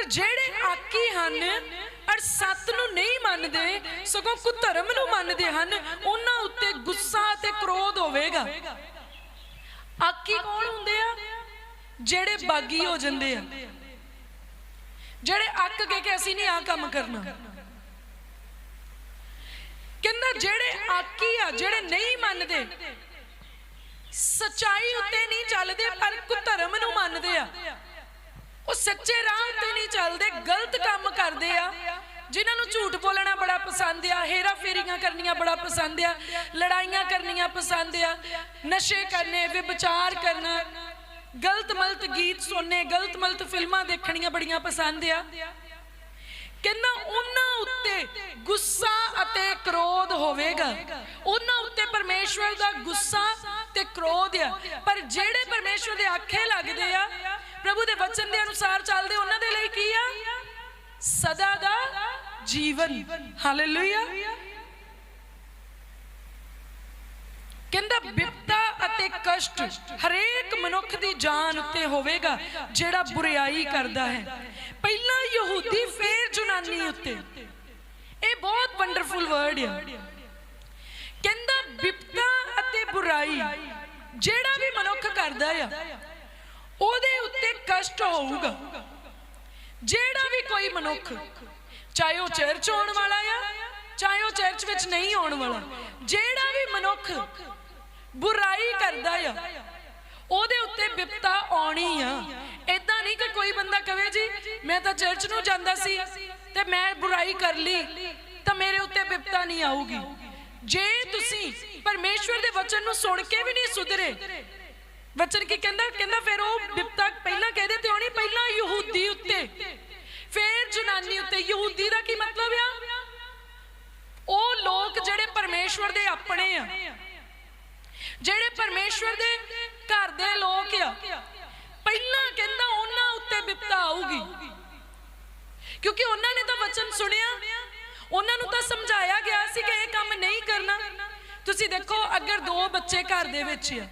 ਪਰ ਜਿਹੜੇ ਆਕੀ ਹਨ ਅਰ ਸੱਤ ਨੂੰ ਨਹੀਂ ਮੰਨਦੇ, ਸਗੋਂ ਕੁਧਰਮ ਨੂੰ ਮੰਨਦੇ ਹਨ, ਉਹਨਾਂ ਉੱਤੇ ਗੁੱਸਾ ਤੇ ਕ੍ਰੋਧ ਹੋਵੇਗਾ। ਆਕੀ ਕੌਣ ਹੁੰਦੇ ਆ? ਜਿਹੜੇ ਬਾਗੀ ਹੋ ਜਾਂਦੇ ਆ। ਜਿਹੜੇ ਅੱਕ ਕੇ ਕਿ ਅਸੀਂ ਨਹੀਂ ਆ ਕੰਮ ਕਰਨਾ। ਕਹਿੰਦਾ ਜਿਹੜੇ ਆਕੀ ਆ, ਜਿਹੜੇ ਨਹੀਂ ਮੰਨਦੇ, ਸਚਾਈ ਉੱਤੇ ਨਹੀਂ ਚੱਲਦੇ, ਪਰ ਕੁਧਰਮ ਨੂੰ ਮੰਨਦੇ ਆ। ਉਹ ਸੱਚੇ ਰਾਹ ਉੱਤੇ ਨਹੀਂ ਚੱਲਦੇ, ਗਲਤ ਕੰਮ ਕਰਦੇ ਆ। ਜਿਨ੍ਹਾਂ ਨੂੰ ਝੂਠ ਬੋਲਣਾ ਬੜਾ ਪਸੰਦ ਆ, ਹੇਰਾ ਫੇਰੀਆਂ ਕਰਨੀਆਂ ਬੜਾ ਪਸੰਦ ਆ, ਲੜਾਈਆਂ ਕਰਨੀਆਂ ਪਸੰਦ ਆ, ਨਸ਼ੇ ਕਰਨੇ ਵਿਚਾਰ ਕਰਨਾ, ਗਲਤ ਮਲਤ ਗੀਤ ਸੁਣਨੇ, ਗਲਤ ਮਲਤ ਫਿਲਮਾਂ ਦੇਖਣੀਆਂ ਬੜੀਆਂ ਪਸੰਦ ਆ। ਕਹਿੰਦਾ ਉਹਨਾਂ ਉੱਤੇ ਗੁੱਸਾ ਅਤੇ ਕ੍ਰੋਧ ਹੋਵੇਗਾ। ਉਹਨਾਂ ਉੱਤੇ ਪਰਮੇਸ਼ਵਰ ਦਾ ਗੁੱਸਾ ਤੇ ਕ੍ਰੋਧ ਆ। ਪਰ ਜਿਹੜੇ ਪਰਮੇਸ਼ਵਰ ਦੇ ਆਖੇ ਲੱਗਦੇ ਆ ਪ੍ਰਭੂ ਦੇ ਵਚਨ ਦੇ ਅਨੁਸਾਰ ਚੱਲਦੇ, ਉਹਨਾਂ ਦੇ ਲਈ ਕੀ ਆ? ਸਦਾ ਦਾ ਜੀਵਨ। ਹਾਲੇਲੂਇਆ ਕਹਿੰਦਾ ਬਿਪਤਾ ਅਤੇ ਕਸ਼ਟ ਹਰੇਕ ਮਨੁੱਖ ਦੀ ਜਾਨ ਉੱਤੇ ਹੋਵੇਗਾ, ਜਿਹੜਾ ਬੁਰੀਾਈ ਕਰਦਾ ਹੈ। ਪਹਿਲਾਂ ਯਹੂਦੀ, ਫੇਰ ਜੁਨਾਨੀ ਉੱਤੇ। ਇਹ ਬਹੁਤ ਵੰਡਰਫੁਲ ਵਰਡ ਆ। ਕਹਿੰਦਾ ਬਿਪਤਾ ਅਤੇ ਬੁਰਾਈ ਜਿਹੜਾ ਵੀ ਮਨੁੱਖ ਕਰਦਾ ਆ ਉਹਦੇ ਉੱਤੇ ਕਸ਼ਟ ਹੋਊਗਾ। ਜਿਹੜਾ ਵੀ ਕੋਈ ਮਨੁੱਖ, ਚਾਹੇ ਉਹ ਚਰਚ ਆਉਣ ਵਾਲਾ ਆ, ਚਾਹੇ ਉਹ ਚਰਚ ਵਿੱਚ ਨਹੀਂ ਆਉਣ ਵਾਲਾ, ਜਿਹੜਾ ਵੀ ਮਨੁੱਖ ਬੁਰਾਈ ਕਰਦਾ ਆ, ਉਹਦੇ ਉੱਤੇ ਬਿਪਤਾ ਆਉਣੀ ਆ। ਇਦਾਂ ਨਹੀਂ ਕਿ ਕੋਈ ਬੰਦਾ ਕਵੇ ਜੀ, ਮੈਂ ਤਾਂ ਚਰਚ ਨੂੰ ਜਾਂਦਾ ਸੀ ਤੇ ਮੈਂ ਬੁਰਾਈ ਕਰ ਲਈ, ਤਾਂ ਮੇਰੇ ਉੱਤੇ ਬਿਪਤਾ ਨਹੀਂ ਆਊਗੀ। ਜੇ ਤੁਸੀਂ ਪਰਮੇਸ਼ਵਰ ਦੇ ਵਚਨ ਨੂੰ ਸੁਣ ਕੇ ਵੀ ਨਹੀਂ ਸੁਧਰੇ ਵਚਨ ਕੀ ਕਹਿੰਦਾ? ਕਹਿੰਦਾ ਫਿਰ ਉਹ ਬਿਪਤਾ ਪਹਿਲਾਂ ਕਹਦੇ ਤੇ ਆਉਣੀ ਪਹਿਲਾਂ ਯਹੂਦੀ ਉੱਤੇ। ਫਿਰ ਜਨਾਨੀ ਉੱਤੇ। ਯਹੂਦੀ ਦਾ ਕੀ ਮਤਲਬ ਆ? ਉਹ ਲੋਕ ਜਿਹੜੇ ਪਰਮੇਸ਼ਵਰ ਦੇ ਆਪਣੇ ਆ। ਜਿਹੜੇ ਪਰਮੇਸ਼ਵਰ ਦੇ ਘਰ ਦੇ ਲੋਕ ਆ। ਪਹਿਲਾਂ ਕਹਿੰਦਾ ਉਹਨਾਂ ਉੱਤੇ ਬਿਪਤਾ ਆਊਗੀ। ਕਿਉਂਕਿ ਉਹਨਾਂ ਨੇ ਤਾਂ ਵਚਨ ਸੁਣਿਆ। ਉਹਨਾਂ ਨੂੰ ਤਾਂ ਸਮਝਾਇਆ ਗਿਆ ਸੀ ਕਿ ਇਹ ਕੰਮ ਨਹੀਂ ਕਰਨਾ। ਤੁਸੀਂ ਦੇਖੋ, ਅਗਰ ਦੋ ਬੱਚੇ ਘਰ ਦੇ ਵਿੱਚ ਆ,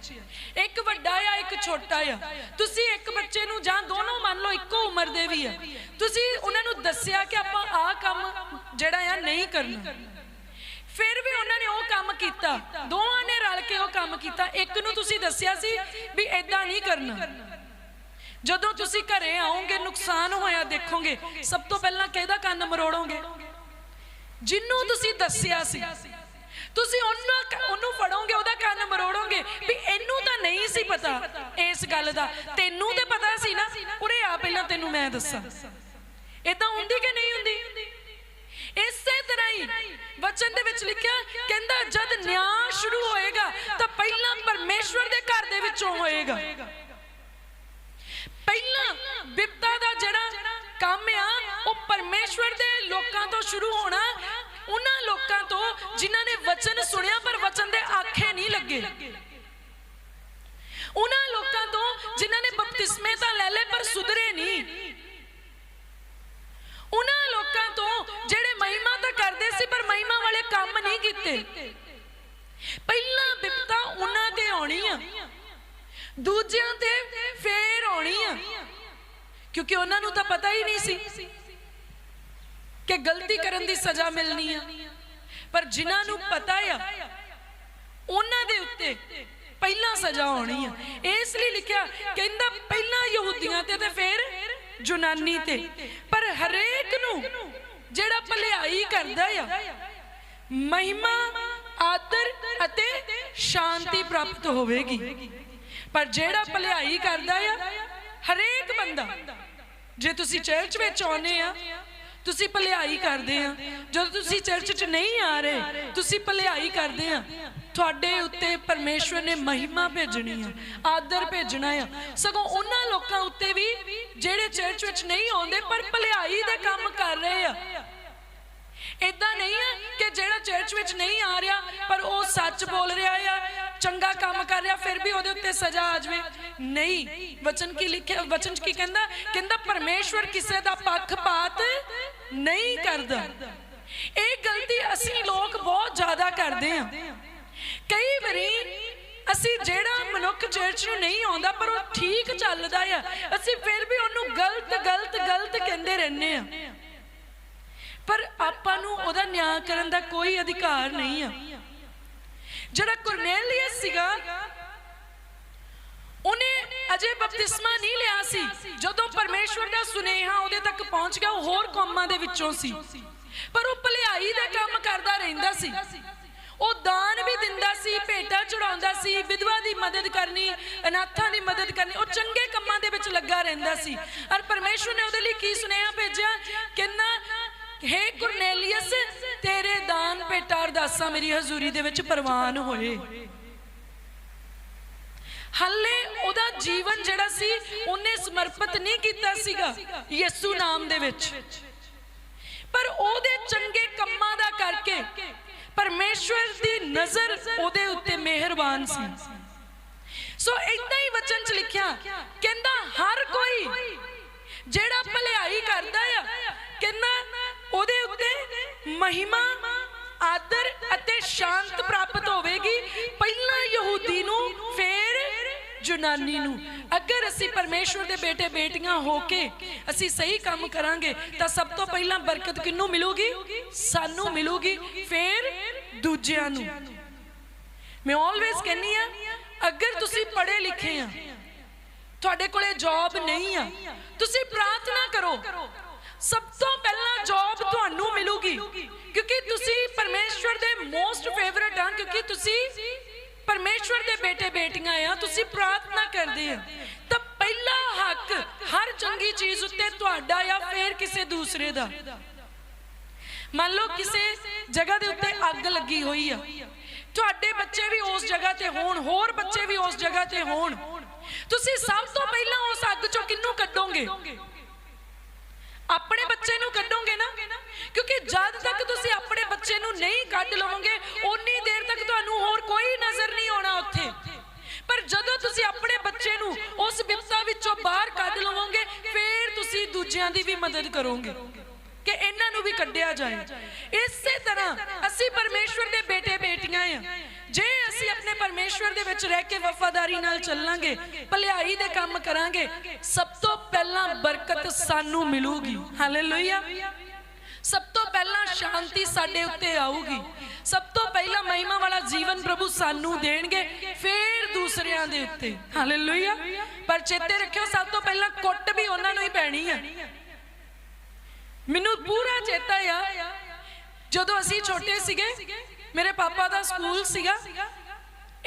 ਇੱਕ ਵੱਡਾ ਆ, ਇੱਕ ਛੋਟਾ ਆ, ਤੁਸੀਂ ਇੱਕ ਬੱਚੇ ਨੂੰ ਜਾਂ ਦੋਨੋਂ ਮੰਨ ਲਓ, ਇੱਕੋ ਉਮਰ ਦੇ ਵੀ ਆ, ਤੁਸੀਂ ਉਹਨਾਂ ਨੂੰ ਦੱਸਿਆ ਕਿ ਆਪਾਂ ਆਹ ਕੰਮ ਜਿਹੜਾ ਆ ਨਹੀਂ ਕਰਨਾ। ਫਿਰ ਵੀ ਉਹਨਾਂ ਨੇ ਉਹ ਕੰਮ ਕੀਤਾ, ਦੋਵਾਂ ਨੇ ਰਲ ਕੇ ਉਹ ਕੰਮ ਕੀਤਾ। ਇੱਕ ਨੂੰ ਤੁਸੀਂ ਦੱਸਿਆ ਸੀ ਵੀ ਐਦਾਂ ਨਹੀਂ ਕਰਨਾ। ਜਦੋਂ ਤੁਸੀਂ ਘਰੇ ਆਓਗੇ, ਨੁਕਸਾਨ ਹੋਇਆ ਦੇਖੋਗੇ, ਸਭ ਤੋਂ ਪਹਿਲਾਂ ਕਿਹਦਾ ਕੰਨ ਮਰੋੜੋਗੇ? ਜਿੰਨੂੰ ਤੁਸੀਂ ਦੱਸਿਆ ਸੀ। ਤੁਸੀਂ ਉਹਨੂੰ ਉਹਨੂੰ ਫੜੋਗੇ, ਉਹਦਾ ਕੰਨ ਮਰੋੜੋਗੇ, ਵੀ ਇਹਨੂੰ ਤਾਂ ਨਹੀਂ ਸੀ ਪਤਾ ਇਸ ਗੱਲ ਦਾ। ਤੈਨੂੰ ਤੇ ਪਤਾ ਸੀ ਨਾ। ਉਰੇ ਆ ਪਹਿਲਾਂ ਤੈਨੂੰ ਮੈਂ ਦੱਸਾਂ। ਇਦਾਂ ਹੁੰਦੀ ਕਿ ਨਹੀਂ ਹੁੰਦੀ? ਇਸੇ ਤਰ੍ਹਾਂ ਹੀ ਵਚਨ ਦੇ ਵਿੱਚ ਲਿਖਿਆ, ਕਹਿੰਦਾ ਜਦ ਨਿਆਂ ਸ਼ੁਰੂ ਹੋਏਗਾ, ਤਾਂ ਪਹਿਲਾਂ ਪਰਮੇਸ਼ਵਰ ਦੇ ਘਰ ਦੇ ਵਿੱਚੋਂ ਹੋਏਗਾ। ਪਹਿਲਾਂ ਬਿਪਤਾ ਦਾ ਜਿਹੜਾ ਕੰਮ ਆ, ਉਹ ਪਰਮੇਸ਼ਵਰ ਦੇ ਲੋਕਾਂ ਤੋਂ ਸ਼ੁਰੂ ਹੋਣਾ ਉਹਨਾਂ ਲੋਕਾਂ ਤੋਂ ਜਿਨ੍ਹਾਂ ਨੇ ਵਚਨ ਸੁਣਿਆ ਪਰ ਵਚਨ ਦੇ ਆਖੇ ਨਹੀਂ ਲੱਗੇ। ਉਹਨਾਂ ਲੋਕਾਂ ਤੋਂ ਜਿਨ੍ਹਾਂ ਨੇ ਬਪਤਿਸਮੇ ਤਾਂ ਲੈ ਲਏ ਪਰ ਸੁਧਰੇ ਨਹੀਂ। ਉਹਨਾਂ ਲੋਕਾਂ ਤੋਂ ਜਿਹੜੇ ਮਹਿਮਾ ਤਾਂ ਕਰਦੇ ਸੀ ਪਰ ਮਹਿਮਾ ਵਾਲੇ ਕੰਮ ਨਹੀਂ ਕੀਤੇ। ਪਹਿਲਾਂ ਬਿਪਤਾ ਉਹਨਾਂ ਤੇ ਆਉਣੀ ਆ। ਦੂਜਿਆਂ ਤੇ ਫੇਰ ਆਉਣੀ ਆ। ਕਿਉਂਕਿ ਉਹਨਾਂ ਨੂੰ ਤਾਂ ਪਤਾ ਹੀ ਨਹੀਂ ਸੀ। ਕਿ ਗਲਤੀ ਕਰਨ ਦੀ ਸਜ਼ਾ ਮਿਲਣੀ ਆ। ਪਰ ਜਿਨ੍ਹਾਂ ਨੂੰ ਪਤਾ ਆ, ਉਹਨਾਂ ਦੇ ਉੱਤੇ ਪਹਿਲਾਂ ਸਜ਼ਾ ਆਉਣੀ ਆ। ਇਸ ਲਈ ਲਿਖਿਆ, ਕਹਿੰਦਾ ਪਹਿਲਾਂ ਯਹੂਦੀਆਂ ਤੇ ਤੇ ਫਿਰ ਜੁਨਾਨੀ ਤੇ। ਪਰ ਹਰੇਕ ਨੂੰ ਜਿਹੜਾ ਭਲਾਈ ਕਰਦਾ ਆ, ਮਹਿਮਾ, ਆਦਰ ਅਤੇ ਸ਼ਾਂਤੀ ਪ੍ਰਾਪਤ ਹੋਵੇਗੀ। ਪਰ ਜਿਹੜਾ ਭਲਾਈ ਕਰਦਾ ਆ, ਹਰੇਕ ਬੰਦਾ, ਜੇ ਤੁਸੀਂ ਚਰਚ ਵਿੱਚ ਆਉਨੇ ਆ ਤੁਸੀਂ ਭਲਾਈ ਕਰਦੇ ਆ। ਜਦੋਂ ਤੁਸੀਂ ਚਰਚ 'ਚ ਨਹੀਂ ਆ ਰਹੇ ਤੁਸੀਂ ਭਲਾਈ ਕਰਦੇ ਆ। ਤੁਹਾਡੇ ਉੱਤੇ ਪਰਮੇਸ਼ਵਰ ਨੇ ਮਹਿਮਾ ਭੇਜਣੀ ਆ। ਆਦਰ ਭੇਜਣਾ ਆ। ਸਗੋਂ ਉਹਨਾਂ ਲੋਕਾਂ ਉੱਤੇ ਵੀ ਜਿਹੜੇ ਚਰਚ ਵਿੱਚ ਨਹੀਂ ਆਉਂਦੇ ਪਰ ਭਲਾਈ ਦੇ ਕੰਮ ਕਰ ਰਹੇ ਆ। ਇਦਾਂ ਨਹੀਂ ਆ ਕਿ ਜਿਹੜਾ ਚਰਚ ਵਿੱਚ ਨਹੀਂ ਆ ਰਿਹਾ ਪਰ ਉਹ ਸੱਚ ਬੋਲ ਰਿਹਾ ਆ ਚੰਗਾ ਕੰਮ ਕਰ ਰਿਹਾ ਫਿਰ ਵੀ ਉਹਦੇ ਉੱਤੇ ਸਜ਼ਾ ਆ ਜਾਵੇ ਨਹੀਂ ਵਚਨ ਕੀ ਲਿਖਿਆ ਵਚਨ ਕੀ ਕਹਿੰਦਾ? ਕਹਿੰਦਾ ਪਰਮੇਸ਼ਵਰ ਕਿਸੇ ਦਾ ਪੱਖਪਾਤ ਨਹੀਂ ਕਰਦਾ। ਇਹ ਗਲਤੀ ਅਸੀਂ ਲੋਕ ਬਹੁਤ ਜ਼ਿਆਦਾ ਕਰਦੇ ਆ ਕਈ ਵਾਰੀ ਅਸੀਂ ਜਿਹੜਾ ਮਨੁੱਖ ਚਰਚ ਨੂੰ ਨਹੀਂ ਆਉਂਦਾ, ਪਰ ਉਹ ਠੀਕ ਚੱਲਦਾ ਆ। ਅਸੀਂ ਫਿਰ ਵੀ ਉਹਨੂੰ ਗਲਤ ਗਲਤ ਗਲਤ ਕਹਿੰਦੇ ਰਹਿੰਦੇ ਆ ਪਰ ਆਪਾਂ ਨੂੰ ਉਹਦਾ ਨਿਆਂ ਕਰਨ ਦਾ ਕੋਈ ਅਧਿਕਾਰ ਨਹੀਂ ਆ। ਜਿਹੜਾ ਕੁਰਨੇਲੀਅਸ ਸੀਗਾ ਅਜੇ ਬਪਤਿਸਮਾ ਨਹੀਂ ਲਿਆ ਸੀ। ਜਦੋਂ ਪਰਮੇਸ਼ਵਰ ਦਾ ਸੁਨੇਹਾ ਉਹਦੇ ਤੱਕ ਪਹੁੰਚ ਗਿਆ, ਉਹ ਹੋਰ ਕੌਮਾਂ ਦੇ ਵਿੱਚੋਂ ਸੀ। ਪਰ ਉਹ ਭਲਾਈ ਦਾ ਕੰਮ ਕਰਦਾ ਰਹਿੰਦਾ ਸੀ। ਉਹ ਦਾਨ ਵੀ ਦਿੰਦਾ ਸੀ, ਭੇਟਾ ਚੜਾਉਂਦਾ ਸੀ, ਵਿਧਵਾ ਦੀ ਮਦਦ ਕਰਨੀ, ਅਨਾਥਾਂ ਦੀ ਮਦਦ ਕਰਨੀ, ਉਹ ਚੰਗੇ ਕੰਮਾਂ ਦੇ ਵਿੱਚ ਲੱਗਾ ਰਹਿੰਦਾ ਸੀ। ਔਰ ਪਰਮੇਸ਼ਵਰ ਨੇ ਉਹਦੇ ਲਈ ਕੀ ਸੁਨੇਹਾ ਭੇਜਿਆ? ਕਿੰਨਾ ਹੇ ਕੁਰਨੇਲੀਅਸ ਤੇਰੇ ਦਾਨ ਭੇਟਾ ਅਰਦਾਸਾਂ ਮੇਰੀ ਹਜ਼ੂਰੀ ਦੇ ਵਿੱਚ ਪ੍ਰਵਾਨ ਹੋਏ। ਹੱਲੇ ਉਹਦਾ ਜੀਵਨ ਜਿਹੜਾ ਸੀ, ਉਹਨੇ ਸਮਰਪਿਤ ਨਹੀਂ ਕੀਤਾ ਸੀਗਾ ਯਿਸੂ ਨਾਮ ਦੇ ਵਿੱਚ। ਪਰ ਉਹਦੇ ਚੰਗੇ ਕੰਮਾਂ ਦਾ ਕਰਕੇ ਪਰਮੇਸ਼ਵਰ ਦੀ ਨਜ਼ਰ ਉਹਦੇ ਉੱਤੇ ਮਿਹਰਬਾਨ ਸੀ। ਸੋ ਇਦਾਂ ਹੀ ਵਚਨ ਚ ਲਿਖਿਆ, ਕਹਿੰਦਾ ਹਰ ਕੋਈ ਜਿਹੜਾ ਭਲਾਈ ਕਰਦਾ ਆ, ਕਹਿੰਦਾ ਉਹਦੇ ਉੱਤੇ ਮਹਿਮਾ, ਆਦਰ ਅਤੇ ਸ਼ਾਂਤ ਪ੍ਰਾਪਤ ਹੋਵੇਗੀ। ਪਹਿਲਾਂ ਯਹੂਦੀ ਨੂੰ ਜੁਨਾਨੀ ਨੂੰ। ਅਗਰ ਅਸੀਂ ਪਰਮੇਸ਼ਵਰ ਦੇ ਬੇਟੇ ਬੇਟੀਆਂ ਹੋ ਕੇ ਅਸੀਂ ਸਹੀ ਕੰਮ ਕਰਾਂਗੇ, ਤਾਂ ਸਭ ਤੋਂ ਪਹਿਲਾਂ ਬਰਕਤ ਕਿੰਨੂੰ ਮਿਲੂਗੀ? ਸਾਨੂੰ ਮਿਲੂਗੀ ਫਿਰ ਦੂਜਿਆਂ ਨੂੰ। ਮੈਂ ਆਲਵੇਸ ਕਹਿੰਨੀ ਆ ਅਗਰ ਤੁਸੀਂ ਪੜ੍ਹੇ ਲਿਖੇ ਆ, ਤੁਹਾਡੇ ਕੋਲੇ ਜੌਬ ਨਹੀਂ ਆ, ਤੁਸੀਂ ਪ੍ਰਾਰਥਨਾ ਕਰੋ। ਸਭ ਤੋਂ ਪਹਿਲਾਂ ਜੌਬ ਤੁਹਾਨੂੰ ਮਿਲੂਗੀ, ਕਿਉਂਕਿ ਤੁਸੀਂ ਪਰਮੇਸ਼ਵਰ ਦੇ ਮੋਸਟ ਫੇਵਰਿਟ ਆ, ਕਿਉਂਕਿ ਤੁਸੀਂ ਪਰਮੇਸ਼ਵਰ ਦੇ ਬੇਟੇ ਬੇਟੀਆਂ ਆ, ਤੁਸੀਂ ਪ੍ਰਾਰਥਨਾ ਕਰਦੇ ਆ। ਤਾਂ ਪਹਿਲਾ ਹੱਕ ਹਰ ਚੰਗੀ ਚੀਜ਼ ਉੱਤੇ ਤੁਹਾਡਾ ਜਾਂ ਫੇਰ ਕਿਸੇ ਦੂਸਰੇ ਦਾ। ਮੰਨ ਲਓ ਕਿਸੇ ਜਗ੍ਹਾ ਦੇ ਉੱਤੇ ਅੱਗ ਲੱਗੀ ਹੋਈ ਆ। ਤੁਹਾਡੇ ਬੱਚੇ ਵੀ ਉਸ ਜਗ੍ਹਾ ਤੇ ਹੋਣ, ਹੋਰ ਬੱਚੇ ਵੀ ਉਸ ਜਗ੍ਹਾ ਤੇ ਹੋਣ। ਤੁਸੀਂ ਸਭ ਤੋਂ ਪਹਿਲਾਂ ਉਸ ਅੱਗ ਚੋਂ ਕਿੰਨੂੰ ਕੱਢੋਗੇ? ਆਪਣੇ ਬੱਚੇ ਨੂੰ ਕੱਢੋਗੇ ਨਾ? ਕਿਉਂਕਿ ਜਦ ਤੱਕ ਤੁਸੀਂ ਆਪਣੇ ਬੱਚੇ ਨੂੰ ਨਹੀਂ ਕੱਢ ਲਵੋਗੇ ਉਹ ਦੇਰ ਤੱਕ ਤੁਹਾਨੂੰ ਹੋਰ ਕੋਈ ਨਜ਼ਰ ਨਹੀਂ ਆਉਣਾ ਉੱਥੇ ਪਰ ਜਦੋਂ ਤੁਸੀਂ ਆਪਣੇ ਬੱਚੇ ਨੂੰ ਉਸ ਵਿਪਤਾ ਵਿੱਚੋਂ ਬਾਹਰ ਕੱਢ ਲਵੋਗੇ, ਫਿਰ ਤੁਸੀਂ ਦੂਜਿਆਂ ਦੀ ਵੀ ਮਦਦ ਕਰੋਗੇ। ਕਿ ਇਹਨਾਂ ਨੂੰ ਵੀ ਕੱਢਿਆ ਜਾਏ। ਇਸੇ ਤਰ੍ਹਾਂ ਅਸੀਂ ਪਰਮੇਸ਼ਵਰ ਦੇ ਬੇਟੇ ਬੇਟੀਆਂ ਆ। ਜੇ ਅਸੀਂ ਆਪਣੇ ਪਰਮੇਸ਼ਵਰ ਦੇ ਵਿੱਚ ਰਹਿ ਕੇ ਵਫਾਦਾਰੀ ਨਾਲ ਚੱਲਾਂਗੇ, ਭਲਾਈ ਦੇ ਕੰਮ ਕਰਾਂਗੇ, ਸਭ ਤੋਂ ਪਹਿਲਾਂ ਬਰਕਤ ਸਾਨੂੰ ਮਿਲੂਗੀ। ਹਾਲੇਲੂਇਆ ਸਭ ਤੋਂ ਪਹਿਲਾਂ ਸ਼ਾਂਤੀ ਸਾਡੇ ਉੱਤੇ ਆਊਗੀ। ਸਭ ਤੋਂ ਪਹਿਲਾਂ ਮਹਿਮਾ ਵਾਲਾ ਜੀਵਨ ਪ੍ਰਭੂ ਸਾਨੂੰ ਦੇਣਗੇ, ਫਿਰ ਦੂਸਰਿਆਂ ਦੇ ਉੱਤੇ। ਹਾਲੇਲੂਇਆ ਪਰ ਚੇਤੇ ਰੱਖਿਓ, ਸਭ ਤੋਂ ਪਹਿਲਾਂ ਕੁੱਟ ਵੀ ਉਹਨਾਂ ਨੂੰ ਹੀ ਪੈਣੀ ਹੈ ਮੈਨੂੰ ਪੂਰਾ ਚੇਤਾ ਆ, ਜਦੋਂ ਅਸੀਂ ਛੋਟੇ ਸੀਗੇ, ਮੇਰੇ ਪਾਪਾ ਦਾ ਸਕੂਲ ਸੀਗਾ,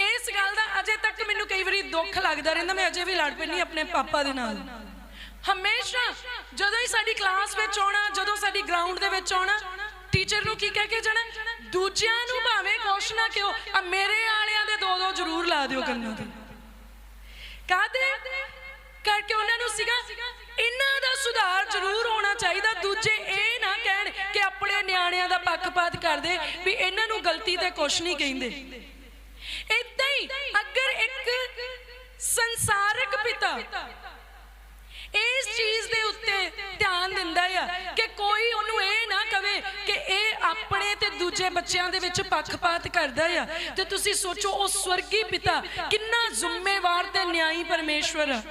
ਇਸ ਗੱਲ ਦਾ ਅਜੇ ਤੱਕ ਮੈਨੂੰ ਕਈ ਵਾਰੀ ਦੁੱਖ ਲੱਗਦਾ ਰਹਿੰਦਾ, ਮੈਂ ਅਜੇ ਵੀ ਲੜ ਪੈਂਦੀ ਆਪਣੇ ਪਾਪਾ ਦੇ ਨਾਲ। ਹਮੇਸ਼ਾ ਜਦੋਂ ਹੀ ਸਾਡੀ ਕਲਾਸ ਵਿੱਚ ਆਉਣਾ, ਜਦੋਂ ਸਾਡੀ ਗਰਾਊਂਡ ਦੇ ਵਿੱਚ ਆਉਣਾ ਟੀਚਰ ਨੂੰ ਕੀ ਕਹਿ ਕੇ ਜਾਣਾ? ਦੂਜਿਆਂ ਨੂੰ ਭਾਵੇਂ ਕੁਛ ਨਾ ਕਿਉ, ਆ ਮੇਰੇ ਆਲਿਆਂ ਦੇ ਦੋ ਦੋ ਜ਼ਰੂਰ ਲਾ ਦਿਓ ਕੰਨਾਂ ਤੇ। ਕਾਦੇ ਕਰਕੇ ਉਹਨਾਂ ਨੂੰ ਸੀਗਾ, ਇਹਨਾਂ ਦਾ ਸੁਧਾਰ ਜ਼ਰੂਰ ਹੋਣਾ ਚਾਹੀਦਾ, ਦੂਜੇ ਇਹ ਨਾ ਕਹਿਣ ਕਿ ਆਪਣੇ ਨਿਆਣਿਆਂ ਦਾ ਪੱਖਪਾਤ ਕਰਦੇ ਵੀ ਇਹਨਾਂ ਨੂੰ ਗਲਤੀ ਤੇ ਕੁਛ ਨਹੀਂ ਕਹਿੰਦੇ। ਇਦਾਂ ਹੀ ਅਗਰ ਇੱਕ ਸੰਸਾਰਕ ਪਿਤਾ ਇਸ ਚੀਜ਼ ਦੇ ਉੱਤੇ ਧਿਆਨ ਦਿੰਦਾ ਆ ਕਿ ਕੋਈ ਉਹਨੂੰ ਇਹ ਨਾ ਕਵੇ ਕਿ ਇਹ ਆਪਣੇ ਤੇ ਦੂਜੇ ਬੱਚਿਆਂ ਦੇ ਵਿੱਚ ਪੱਖਪਾਤ ਕਰਦਾ ਆ। ਤੇ ਤੁਸੀਂ ਸੋਚੋ, ਉਹ ਸਵਰਗੀ ਪਿਤਾ ਕਿੰਨਾ ਜ਼ਿੰਮੇਵਾਰ ਤੇ ਨਿਆਈ ਪਰਮੇਸ਼ਵਰ ਆ।